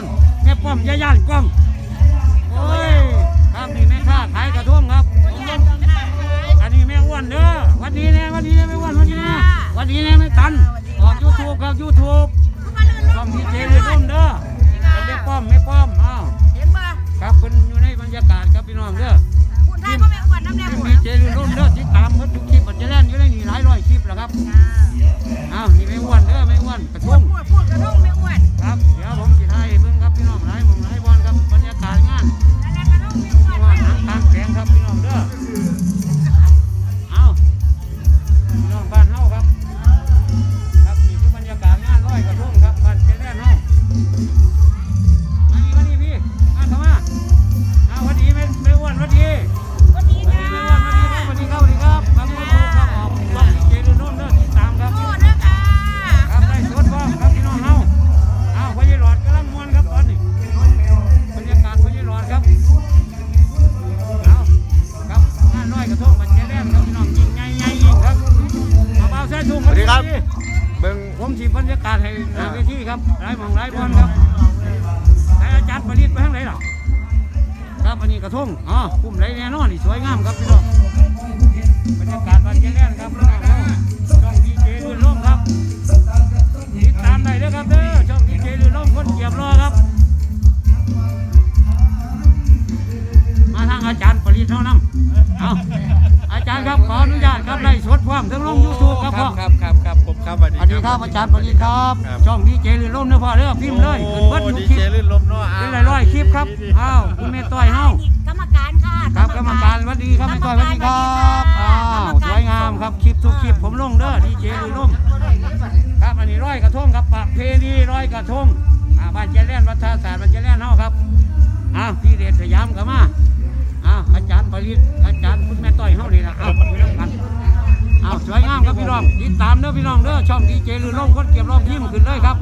านแม่ป้อมย่าย่านกล้องโอ้ยครับนี่แม่ค้าขายกระทงครับอันนี้แม่อ้วนเด้อวันดีแน่วันดีแน่แม่อ้วนวันดีแน่วันดีแน่แม่ตันออกยูทูบครับยูทูบช่องดีเจเรือร่มเด้อแม่ป้อมแม่ป้อมอ้าวครับเพิ่นอยู่ในบรรยากาศครับพี่น้องเด้อ งานน้อยกระทงบันเจริญครับพี่น้องยิ่งไงไงยิ่งครับมาเบาแซ่ทุ่งสวัสดีครับ เบิ้งผมสีบรรยากาศให้หน้าเวทีครับหลายหมองหลายบอลครับแต่อาจารย์ประดิษฐ์ไปทางไหนล่ะครับอันนี้กระทงอ๋อคุ้มไรแน่นอนนี่สวยงามครับพี่น้องบรรยากาศบันเจริญครับ เอาอาจารย์ครับขออนุญาตครับไล่สดพร้อมทั้งลงยูทูบครับพ่อครับครับครับผมครับสวัสดีสวัสดีครับอาจารย์ปริศครับครับ ช่องดีเจหรือล่มเด้อพ่อเด้อพิมพ์เลยขึ้นเบิดโอ้ทุกดีคลิเจปลื่นลมเนาะเป็นหลายร้อยคลิปครับอ้าวคุณแม่ต้อยเฮากรรมการค่ะครับกรรมการสวัสดีครับแม่ต้อยสวัสดีครับอ้าวสวยงามครับคลิปทุกคลิปผมลงเด้อดีเจหรือล่มครับอันนี้ร้อยกระทงครับประเพณีร้อยกระทงอ่าบ้านเจริญวัฒนศาสตร์บ้านเจริญเฮาครับอ้าวพี่เดชสยามก็มาอ้าวอาจารย์ปริศอาจารย์คุณแม่ต้อย เฮานี่แหละครับอยู่นำกันอ้าวสวยงามครับพี่น้องติดตามเด้อพี่น้องเด้อช่องดีเจหรือล่มคนเก็บรอบทีมขึ้นเลยครับ